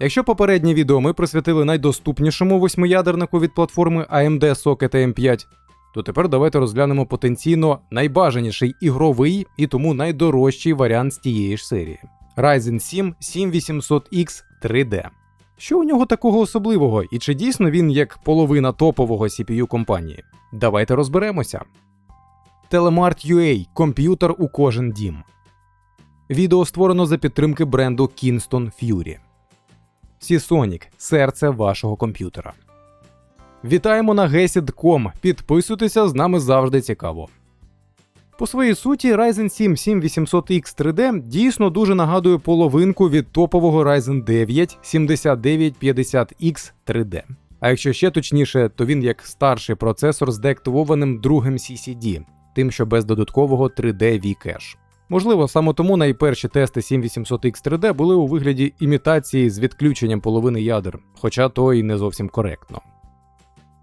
Якщо попереднє відео ми присвятили найдоступнішому восьмиядернику від платформи AMD Socket M5, то тепер давайте розглянемо потенційно найбажаніший ігровий і тому найдорожчий варіант з тієї ж серії Ryzen 7 7800X 3D. Що у нього такого особливого, і чи дійсно він як половина топового CPU компанії? Давайте розберемося. Telemart UA комп'ютер у кожен дім. Відео створено за підтримки бренду Kingston Fury. Seasonic – серце вашого комп'ютера. Вітаємо на Gesid.com. Підписуйтеся, з нами завжди цікаво. По своїй суті, Ryzen 7 7800X 3D дійсно дуже нагадує половинку від топового Ryzen 9 7950X 3D. А якщо ще точніше, то він як старший процесор з деактивованим другим CCD, тим, що без додаткового 3D V-Cache. Можливо, саме тому найперші тести 7800X 3D були у вигляді імітації з відключенням половини ядер, хоча то і не зовсім коректно.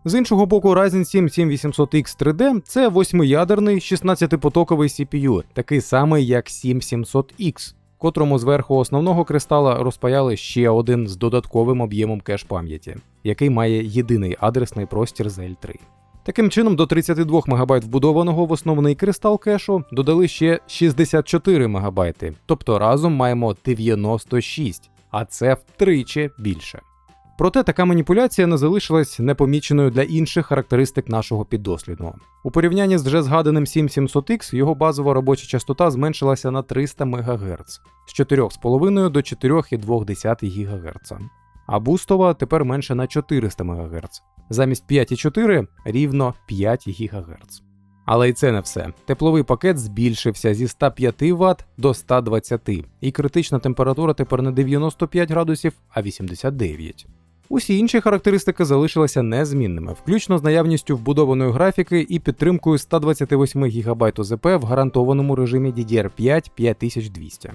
З іншого боку, Ryzen 7 7800X 3D це восьмиядерний 16-потоковий CPU, такий самий як 7700X, котрому зверху основного кристала розпаяли ще один з додатковим об'ємом кеш пам'яті, який має єдиний адресний простір з L3. Таким чином, до 32 МБ вбудованого в основний кристал кешу додали ще 64 МБ, тобто разом маємо 96, а це втричі більше. Проте така маніпуляція не залишилась непоміченою для інших характеристик нашого піддослідного. У порівнянні з вже згаданим 7700X його базова робоча частота зменшилася на 300 МГц з 4,5 до 4,2 ГГц, а бустова тепер менше на 400 МГц. Замість 5,4 рівно 5 ГГц. Але і це не все. Тепловий пакет збільшився зі 105 Вт до 120, і критична температура тепер не 95 градусів, а 89. Усі інші характеристики залишилися незмінними, включно з наявністю вбудованої графіки і підтримкою 128 ГБ ОЗП в гарантованому режимі DDR5 5200.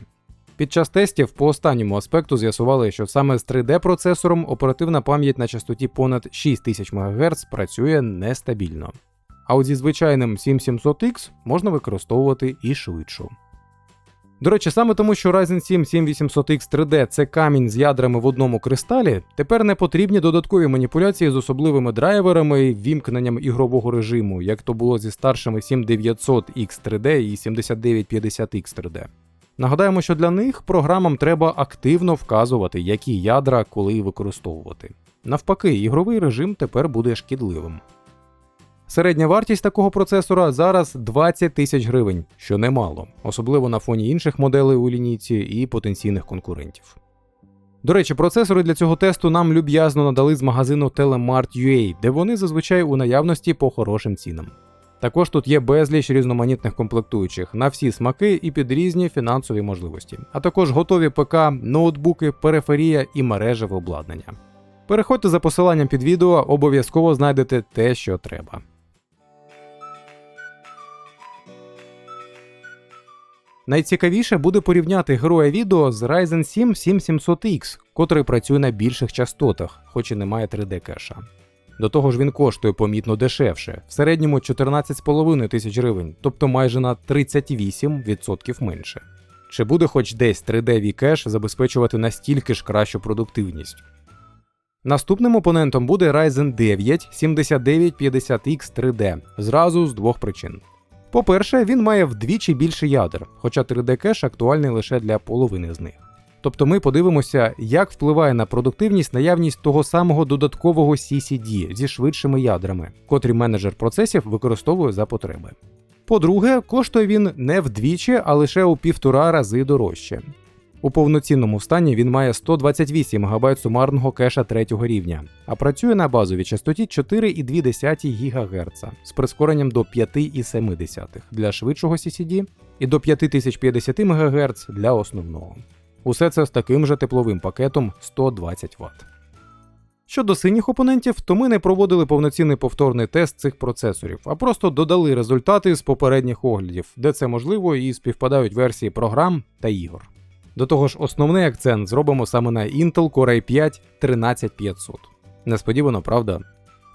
Під час тестів по останньому аспекту з'ясували, що саме з 3D-процесором оперативна пам'ять на частоті понад 6000 МГц працює нестабільно. А от зі звичайним 7700X можна використовувати і швидшу. До речі, саме тому, що Ryzen 7 7800X 3D це камінь з ядрами в одному кристалі, тепер не потрібні додаткові маніпуляції з особливими драйверами і вімкненням ігрового режиму, як то було зі старшими 7900X 3D і 7950X 3D. Нагадаємо, що для них програмам треба активно вказувати, які ядра коли використовувати. Навпаки, ігровий режим тепер буде шкідливим. Середня вартість такого процесора зараз 20 тисяч гривень, що немало, особливо на фоні інших моделей у лінійці і потенційних конкурентів. До речі, процесори для цього тесту нам люб'язно надали з магазину Telemart.ua, де вони зазвичай у наявності по хорошим цінам. Також тут є безліч різноманітних комплектуючих на всі смаки і під різні фінансові можливості, а також готові ПК, ноутбуки, периферія і мережеве обладнання. Переходьте за посиланням під відео, обов'язково знайдете те, що треба. Найцікавіше буде порівняти героя відео з Ryzen 7 7700X, котрий працює на більших частотах, хоч і не має 3D кеша. До того ж він коштує помітно дешевше, в середньому 14,5 тисяч гривень, тобто майже на 38% менше. Чи буде хоч десь 3D V-кеш забезпечувати настільки ж кращу продуктивність? Наступним опонентом буде Ryzen 9 7950X 3D зразу з двох причин. По-перше, він має вдвічі більше ядер, хоча 3D кеш актуальний лише для половини з них. Тобто ми подивимося, як впливає на продуктивність наявність того самого додаткового CCD зі швидшими ядрами, котрі менеджер процесів використовує за потреби. По-друге, коштує він не вдвічі, а лише у півтора рази дорожче. У повноцінному стані він має 128 МБ сумарного кеша третього рівня, а працює на базовій частоті 4,2 ГГц з прискоренням до 5,7 для швидшого CCD і до 5050 МГц для основного. Усе це з таким же тепловим пакетом 120 Вт. Щодо синіх опонентів, то ми не проводили повноцінний повторний тест цих процесорів, а просто додали результати з попередніх оглядів, де це можливо і співпадають версії програм та ігор. До того ж, основний акцент зробимо саме на Intel Core i 5 13500. Несподівано, правда?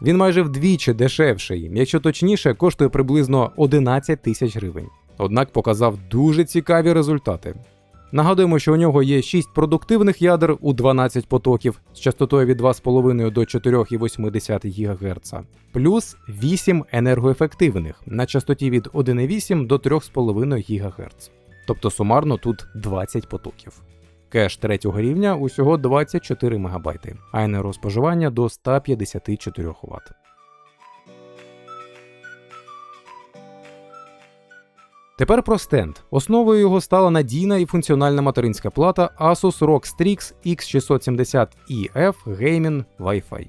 Він майже вдвічі дешевший, якщо точніше, коштує приблизно 11 тисяч гривень. Однак показав дуже цікаві результати. Нагадуємо, що у нього є 6 продуктивних ядер у 12 потоків з частотою від 2,5 до 4,8 ГГц, плюс 8 енергоефективних на частоті від 1,8 до 3,5 ГГц. Тобто сумарно тут 20 потоків. Кеш третього рівня усього 24 МБ, а енергоспоживання до 154 Вт. Тепер про стенд. Основою його стала надійна і функціональна материнська плата Asus ROG Strix X670EF Gaming Wi-Fi.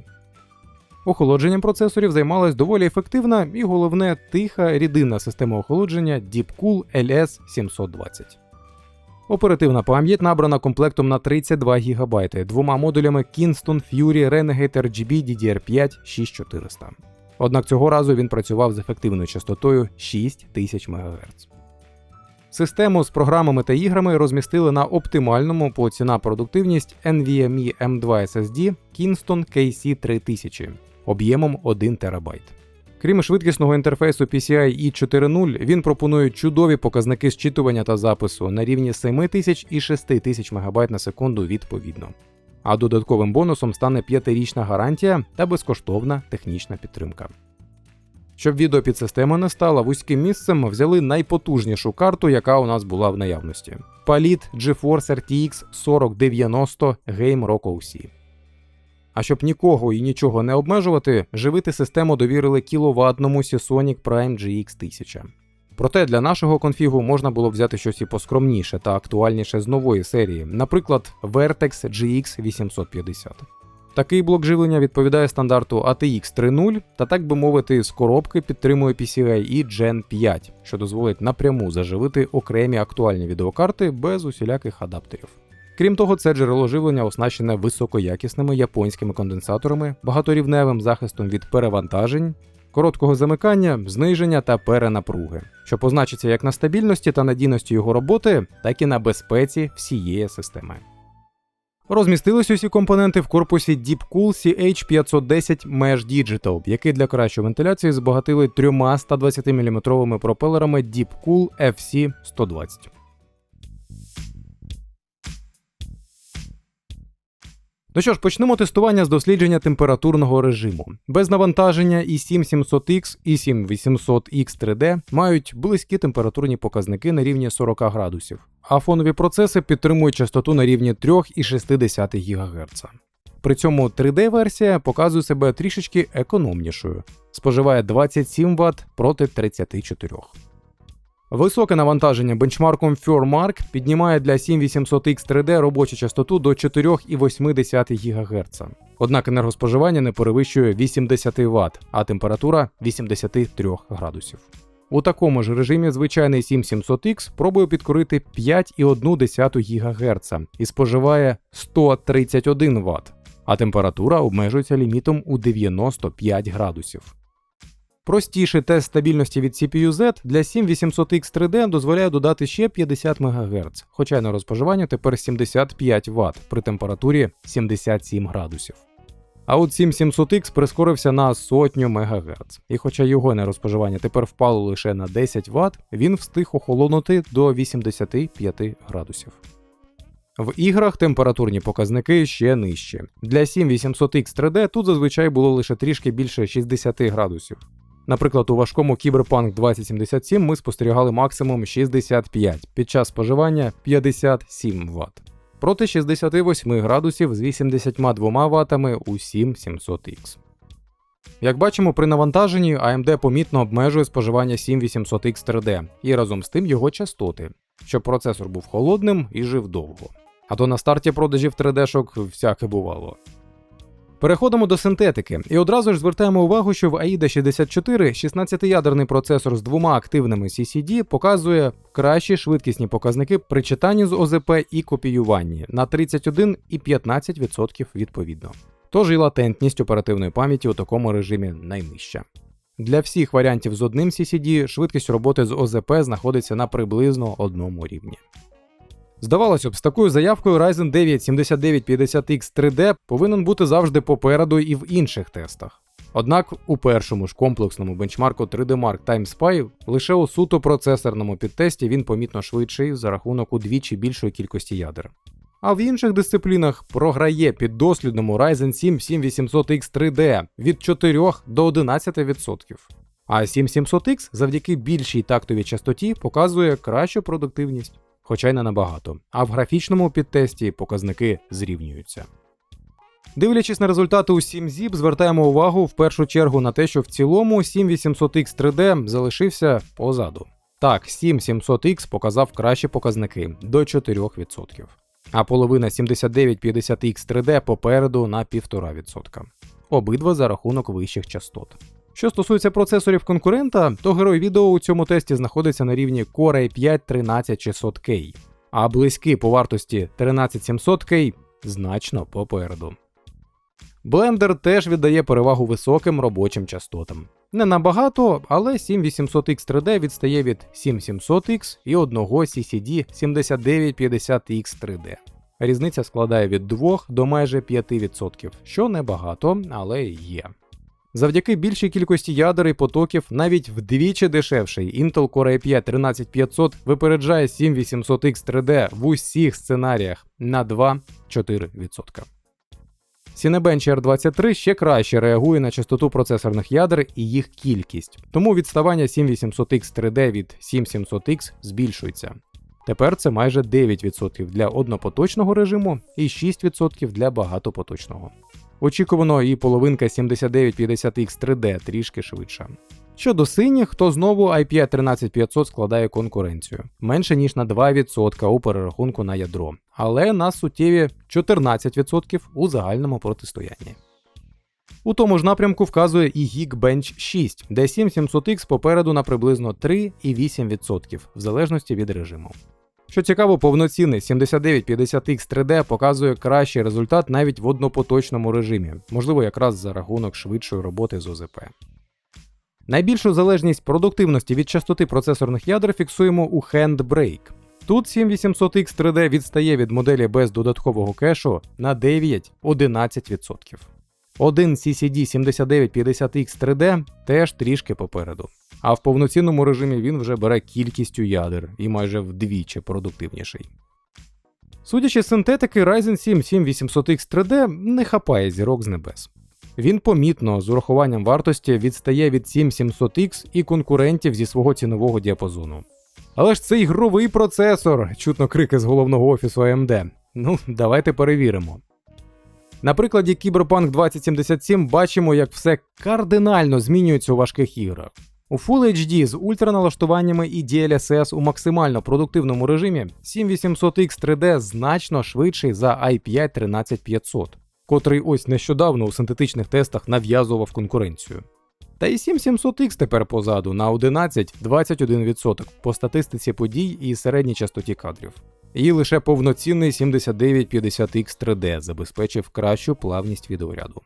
Охолодженням процесорів займалась доволі ефективна і головне тиха рідинна система охолодження Deepcool LS720. Оперативна пам'ять набрана комплектом на 32 ГБ двома модулями Kingston Fury Renegade RGB DDR5 6400. Однак цього разу він працював з ефективною частотою 6000 МГц. Систему з програмами та іграми розмістили на оптимальному по ціна продуктивність NVMe M2 SSD Kingston KC3000 об'ємом 1 ТБ. Крім швидкісного інтерфейсу PCI E4.0, він пропонує чудові показники зчитування та запису на рівні 7000 і 6000 МБ на секунду відповідно. А додатковим бонусом стане 5-річна гарантія та безкоштовна технічна підтримка. Щоб відеопідсистема не стала вузьким місцем, взяли найпотужнішу карту, яка у нас була в наявності. Palit GeForce RTX 4090 Game Rock OC. А щоб нікого і нічого не обмежувати, живити систему довірили кіловатному Seasonic Prime GX 1000. Проте для нашого конфігу можна було взяти щось і поскромніше та актуальніше з нової серії, наприклад, Vertex GX 850. Такий блок живлення відповідає стандарту ATX 3.0 та, так би мовити, з коробки підтримує PCIe Gen 5, що дозволить напряму заживити окремі актуальні відеокарти без усіляких адаптерів. Крім того, це джерело живлення оснащене високоякісними японськими конденсаторами, багаторівневим захистом від перевантажень, короткого замикання, зниження та перенапруги, що позначиться як на стабільності та надійності його роботи, так і на безпеці всієї системи. Розмістились усі компоненти в корпусі Deepcool CH510 Mesh Digital, який для кращої вентиляції збагатили трьома 120 мм пропелерами Deepcool FC120. Ну що ж, почнемо тестування з дослідження температурного режиму. Без навантаження і 7700X і 7800X 3D мають близькі температурні показники на рівні 40 градусів, а фонові процеси підтримують частоту на рівні 3,6 ГГц. При цьому 3D-версія показує себе трішечки економнішою, споживає 27 Вт проти 34. Високе навантаження бенчмарком FurMark піднімає для 7800X 3D робочу частоту до 4,8 ГГц. Однак енергоспоживання не перевищує 80 Вт, а температура 83 градусів. У такому ж режимі звичайний 7700X пробує підкорити 5,1 ГГц і споживає 131 Вт, а температура обмежується лімітом у 95 градусів. Простіший тест стабільності від CPU-Z для 7800X 3D дозволяє додати ще 50 МГц, хоча на розпоживання тепер 75 Вт при температурі 77 градусів. А от 7700X прискорився на сотню МГц, і хоча його нерозпоживання тепер впало лише на 10 Вт, він встиг охолонути до 85 градусів. В іграх температурні показники ще нижчі. Для 7800X 3D тут зазвичай було лише трішки більше 60 градусів. Наприклад, у важкому Cyberpunk 2077 ми спостерігали максимум 65 під час споживання 57 Вт. Проти 68 градусів з 82 ватами у 7700X. Як бачимо, при навантаженні AMD помітно обмежує споживання 7800X 3D і разом з тим його частоти, щоб процесор був холодним і жив довго. А то на старті продажів 3D-шок всяке бувало. Переходимо до синтетики, і одразу ж звертаємо увагу, що в AIDA 64 16-ядерний процесор з двома активними CCD показує кращі швидкісні показники при читанні з ОЗП і копіюванні на 31 і 15% відповідно. Тож і латентність оперативної пам'яті у такому режимі найнижча. Для всіх варіантів з одним CCD швидкість роботи з ОЗП знаходиться на приблизно одному рівні. Здавалося б, з такою заявкою Ryzen 9 7950X 3D повинен бути завжди попереду і в інших тестах. Однак у першому ж комплексному бенчмарку 3D Mark Time Spy лише у суто процесорному підтесті він помітно швидший за рахунок удвічі більшої кількості ядер. А в інших дисциплінах програє під дослідному Ryzen 7 7800X 3D від 4 до 11%. А 7700X завдяки більшій тактовій частоті показує кращу продуктивність, хоча й не набагато. А в графічному підтесті показники зрівнюються. Дивлячись на результати у 7ZIP, звертаємо увагу в першу чергу на те, що в цілому 7800X 3D залишився позаду. Так, 7700X показав кращі показники до 4%, а половина 7950X 3D попереду на 1,5%. Обидва за рахунок вищих частот. Що стосується процесорів конкурента, то герой відео у цьому тесті знаходиться на рівні Core i5 13600K, а близький по вартості 13700K значно попереду. Blender теж віддає перевагу високим робочим частотам. Не набагато, але 7800X 3D відстає від 7700X і одного CCD 7950X 3D. Різниця складає від 2 до майже 5%, що небагато, але є. Завдяки більшій кількості ядер і потоків, навіть вдвічі дешевший Intel Core i5 13500 випереджає 7800X 3D в усіх сценаріях на 2-4%. Cinebench R23 ще краще реагує на частоту процесорних ядер і їх кількість, тому відставання 7800X 3D від 7700X збільшується. Тепер це майже 9% для однопоточного режиму і 6% для багатопоточного. Очікувано і половинка 7950X 3D трішки швидша. Щодо синіх, то знову IPA 13500 складає конкуренцію менше ніж на 2% у перерахунку на ядро, але на суттєві 14% у загальному протистоянні. У тому ж напрямку вказує і Geekbench 6, де 7700X попереду на приблизно 3,8% в залежності від режиму. Що цікаво, повноцінний 7950X 3D показує кращий результат навіть в однопоточному режимі, можливо, якраз за рахунок швидшої роботи з ОЗП. Найбільшу залежність продуктивності від частоти процесорних ядер фіксуємо у Handbrake. Тут 7800X 3D відстає від моделі без додаткового кешу на 9-11%. Один CCD 7950X 3D теж трішки попереду. А в повноцінному режимі він вже бере кількістю ядер і майже вдвічі продуктивніший. Судячи з синтетики, Ryzen 7 7800X 3D не хапає зірок з небес. Він помітно з урахуванням вартості відстає від 7700X і конкурентів зі свого цінового діапазону. Але ж це ігровий процесор, чутно крики з головного офісу AMD. Ну, давайте перевіримо. На прикладі Cyberpunk 2077 бачимо, як все кардинально змінюється у важких іграх. У Full HD з ультраналаштуваннями і DLSS у максимально продуктивному режимі 7800X 3D значно швидший за i5 13500, котрий ось нещодавно у синтетичних тестах нав'язував конкуренцію. Та і 7700X тепер позаду на 11-21% по статистиці подій і середній частоті кадрів. І лише повноцінний 7950X 3D забезпечив кращу плавність відеоряду.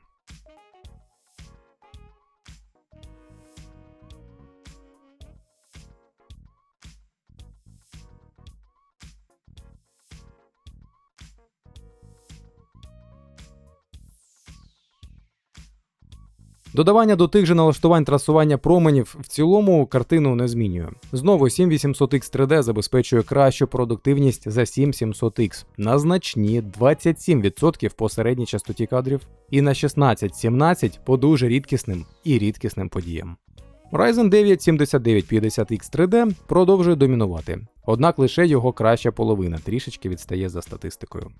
Додавання до тих же налаштувань трасування променів в цілому картину не змінює. Знову 7800X 3D забезпечує кращу продуктивність за 7700X на значні 27% по середній частоті кадрів і на 16-17 по дуже рідкісним і рідкісним подіям. Ryzen 9 7950X 3D продовжує домінувати, однак лише його краща половина трішечки відстає за статистикою.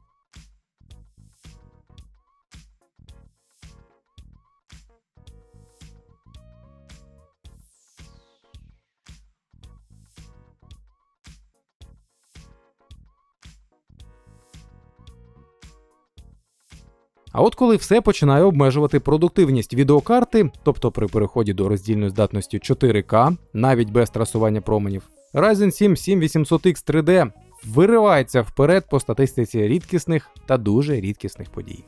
А от коли все починає обмежувати продуктивність відеокарти, тобто при переході до роздільної здатності 4К, навіть без трасування променів, Ryzen 7 7800X 3D виривається вперед по статистиці рідкісних та дуже рідкісних подій.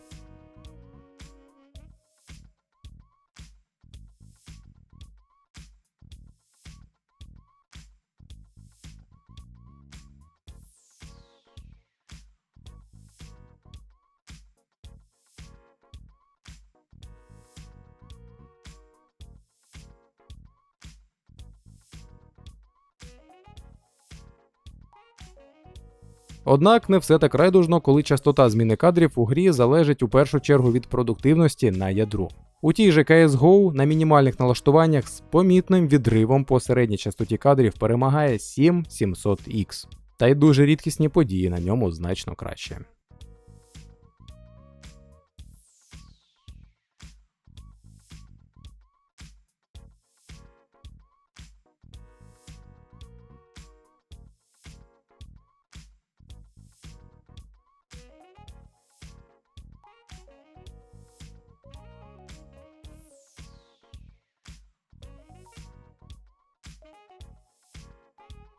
Однак не все так райдужно, коли частота зміни кадрів у грі залежить у першу чергу від продуктивності на ядро. У тій же CSGO на мінімальних налаштуваннях з помітним відривом по середній частоті кадрів перемагає 7700X. Та й дуже рідкісні події на ньому значно краще.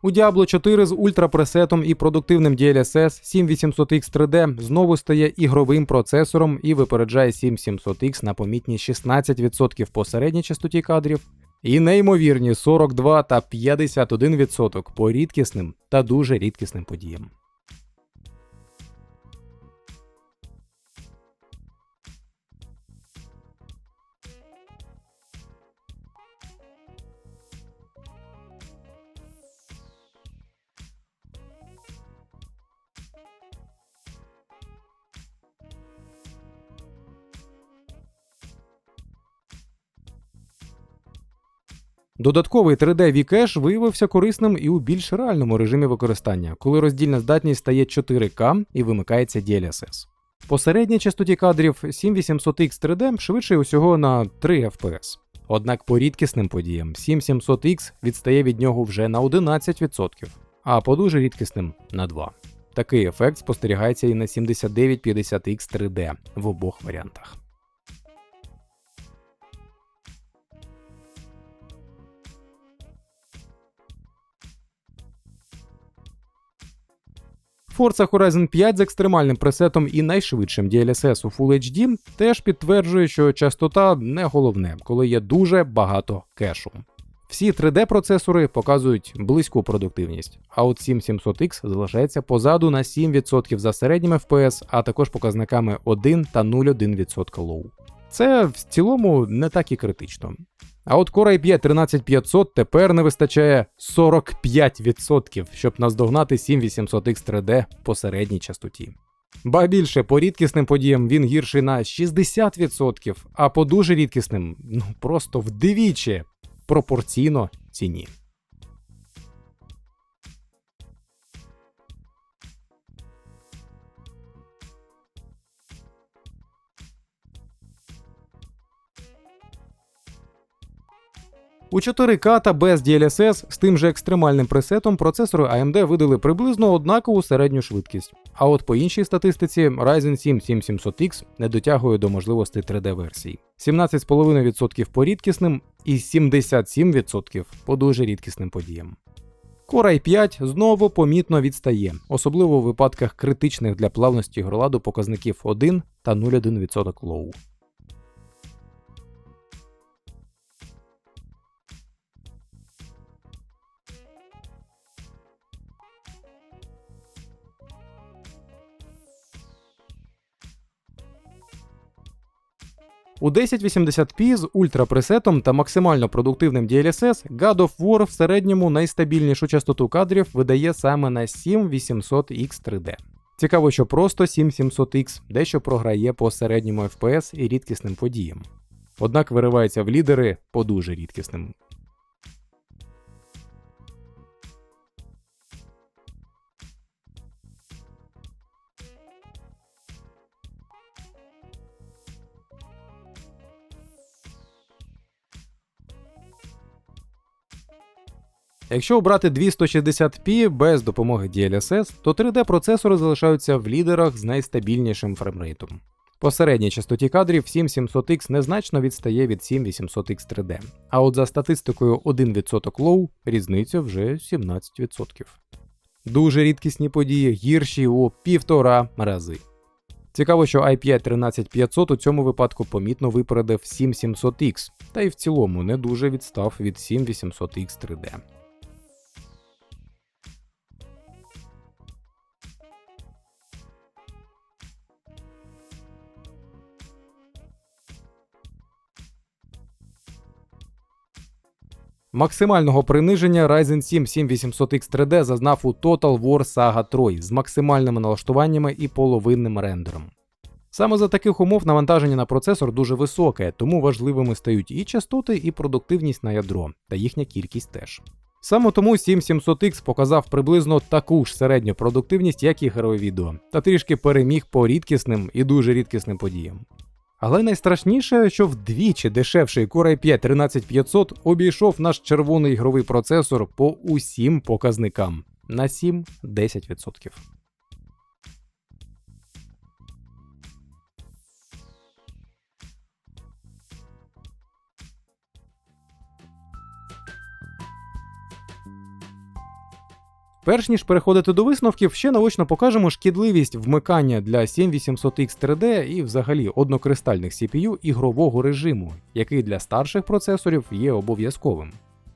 У Diablo 4 з ультрапресетом і продуктивним DLSS 7800X 3D знову стає ігровим процесором і випереджає 7700X на помітні 16% по середній частоті кадрів, і неймовірні 42 та 51% по рідкісним та дуже рідкісним подіям. Додатковий 3D V-кеш виявився корисним і у більш реальному режимі використання, коли роздільна здатність стає 4К і вимикається DLSS. По середній частоті кадрів 7800X 3D швидше усього на 3 FPS. Однак по рідкісним подіям 7700X відстає від нього вже на 11%, а по дуже рідкісним на 2%. Такий ефект спостерігається і на 7950X 3D в обох варіантах. Forza Horizon 5 з екстремальним пресетом і найшвидшим DLSS у Full HD теж підтверджує, що частота не головне, коли є дуже багато кешу. Всі 3D-процесори показують близьку продуктивність, а от 7700X залишається позаду на 7% за середнім FPS, а також показниками 1 та 0,1% low. Це в цілому не так і критично. А от Core i5 13500 тепер не вистачає 45%, щоб наздогнати 7800X 3D по середній частоті. Ба більше по рідкісним подіям він гірший на 60%, а по дуже рідкісним ну просто вдвічі пропорційно ціні. У 4К та без DLSS з тим же екстремальним пресетом процесори AMD видали приблизно однакову середню швидкість. А от по іншій статистиці Ryzen 7 7700X не дотягує до можливостей 3D-версій. 17,5% по рідкісним і 77% по дуже рідкісним подіям. Core i5 знову помітно відстає, особливо у випадках критичних для плавності гроладу показників 1 та 0,1% лоу. У 1080p з ультрапресетом та максимально продуктивним DLSS God of War в середньому найстабільнішу частоту кадрів видає саме на 7800X 3D. Цікаво, що просто 7700X дещо програє по середньому FPS і рідкісним подіям. Однак виривається в лідери по дуже рідкісним. Якщо обрати 260p без допомоги DLSS, то 3D-процесори залишаються в лідерах з найстабільнішим фреймрейтом. По середній частоті кадрів 7700X незначно відстає від 7800X 3D, а от за статистикою 1% low різниця вже 17%. Дуже рідкісні події гірші у півтора рази. Цікаво, що i5 13500 у цьому випадку помітно випередив 7700X, та й в цілому не дуже відстав від 7800X 3D. Максимального приниження Ryzen 7 7800X 3D зазнав у Total War Saga 3 з максимальними налаштуваннями і половинним рендером. Саме за таких умов навантаження на процесор дуже високе, тому важливими стають і частоти, і продуктивність на ядро, та їхня кількість теж. Саме тому 7700X показав приблизно таку ж середню продуктивність, як і герой відео, та трішки переміг по рідкісним і дуже рідкісним подіям. Але найстрашніше, що вдвічі дешевший Core i5 13500 обійшов наш червоний ігровий процесор по усім показникам на 7-10%. Перш ніж переходити до висновків, ще наочно покажемо шкідливість вмикання для 7800X 3D і взагалі однокристальних CPU ігрового режиму, який для старших процесорів є обов'язковим.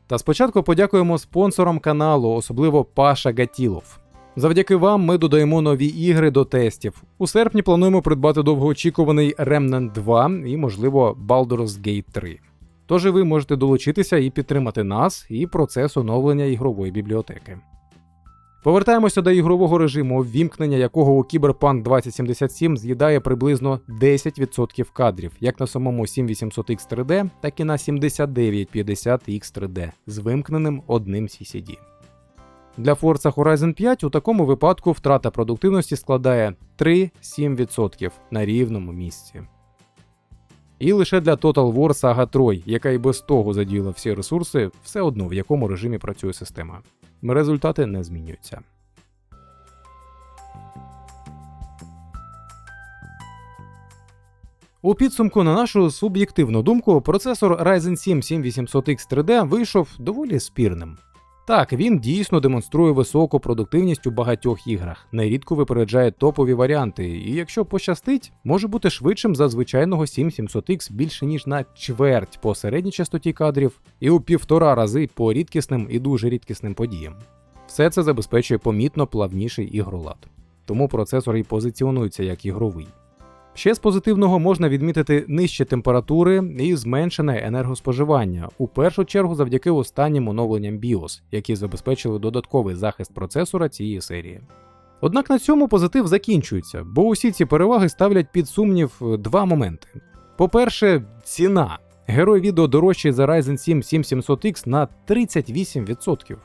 Та спочатку подякуємо спонсорам каналу, особливо Паша Гатілов. Завдяки вам ми додаємо нові ігри до тестів. У серпні плануємо придбати довгоочікуваний Remnant 2 і, можливо, Baldur's Gate 3. Тож і ви можете долучитися і підтримати нас і процес оновлення ігрової бібліотеки. Повертаємося до ігрового режиму, ввімкнення якого у Cyberpunk 2077 з'їдає приблизно 10% кадрів, як на самому 7800X 3D, так і на 7950X 3D з вимкненим одним CCD. Для Forza Horizon 5 у такому випадку втрата продуктивності складає 3-7% на рівному місці. І лише для Total War Saga 3, яка і без того задіяла всі ресурси, все одно в якому режимі працює система. Результати не змінюються. У підсумку, на нашу суб'єктивну думку, процесор Ryzen 7 7800X 3D вийшов доволі спірним. Так, він дійсно демонструє високу продуктивність у багатьох іграх, нерідко випереджає топові варіанти, і якщо пощастить, може бути швидшим за звичайного 7700X більше ніж на чверть по середній частоті кадрів і у півтора рази по рідкісним і дуже рідкісним подіям. Все це забезпечує помітно плавніший ігролад. Тому процесор і позиціонується як ігровий. Ще з позитивного можна відмітити нижчі температури і зменшене енергоспоживання, у першу чергу завдяки останнім оновленням BIOS, які забезпечили додатковий захист процесора цієї серії. Однак на цьому позитив закінчується, бо усі ці переваги ставлять під сумнів два моменти. По-перше, ціна. Герой відео дорожчий за Ryzen 7 7700X на 38%.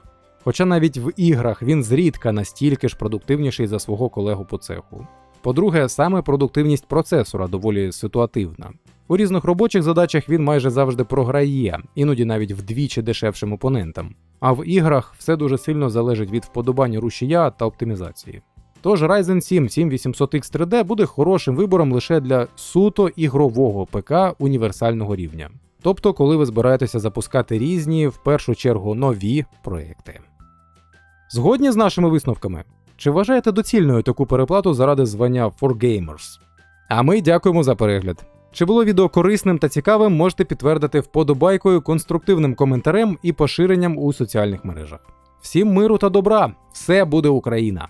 Хоча навіть в іграх він зрідка настільки ж продуктивніший за свого колегу по цеху. По-друге, саме продуктивність процесора доволі ситуативна. У різних робочих задачах він майже завжди програє, іноді навіть вдвічі дешевшим опонентам. А в іграх все дуже сильно залежить від вподобання рушія та оптимізації. Тож Ryzen 7 7800X 3D буде хорошим вибором лише для суто ігрового ПК універсального рівня. Тобто, коли ви збираєтеся запускати різні, в першу чергу нові проекти. Згодні з нашими висновками? Чи вважаєте доцільною таку переплату заради звання For Gamers? А ми дякуємо за перегляд. Чи було відео корисним та цікавим, можете підтвердити вподобайкою, конструктивним коментарем і поширенням у соціальних мережах. Всім миру та добра! Все буде Україна!